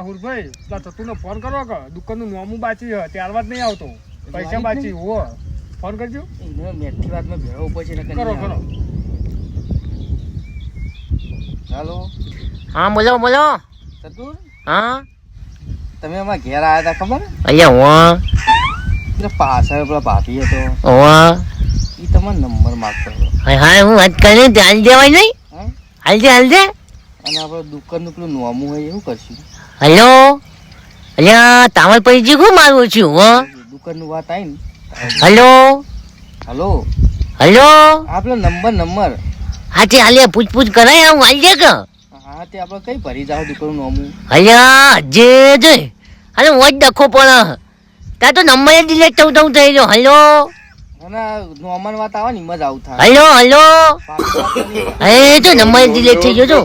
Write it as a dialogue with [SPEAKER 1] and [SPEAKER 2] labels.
[SPEAKER 1] હુરભાઈ પેલા ચતુરને ફોન કરો કે દુકાનનું નોમું બાચી છે ત્યારબાદ નહીં આવતો. પૈસા બાચી હો. ફોન કરજો.
[SPEAKER 2] મેઠી વાતમાં ભેળો ઉપર છે
[SPEAKER 1] કરો કરો.
[SPEAKER 2] હાલો.
[SPEAKER 3] હા બોલો બોલો.
[SPEAKER 2] ચતુર?
[SPEAKER 3] હા?
[SPEAKER 2] તમે અમાર ઘેર આવ્યા હતા ખબર?
[SPEAKER 3] અહીંયા હું
[SPEAKER 2] પાછળ પેલા ભાભી હતો.
[SPEAKER 3] ઓવા
[SPEAKER 2] એ તમારો નંબર માગતો હતો.
[SPEAKER 3] હા હા હું વાત કરી ધ્યાન દેવાય નહીં? હાલજે હાલજે
[SPEAKER 2] અને આપણે દુકાનનું પેલું નોમું હોય એવું કરશું.
[SPEAKER 3] હલો? અલ્યા તામલ પૈજી કોણ મારું છું હો?
[SPEAKER 2] દુકાનનું વાત આવી ને.
[SPEAKER 3] હલો?
[SPEAKER 2] હલો?
[SPEAKER 3] હલો?
[SPEAKER 2] આપણો નંબર નંબર.
[SPEAKER 3] હા તે હાલે પૂછપૂછ કરાય હું હાલજે કે.
[SPEAKER 2] હા તે આપણે કઈ ભરી જાવ દુકાનનું નોમું?
[SPEAKER 3] અલ્યા જે જે. અરે જ ડખો પણ. ત્યાં તો નંબર ડિલેટ થવું થવું થઈ ગયો. હલો?
[SPEAKER 2] અને નોર્મલ વાત આવે ને મજા જ આવું થાય.
[SPEAKER 3] Hello hello. એ તો નંબર ડિલેટ થઈ ગયો તો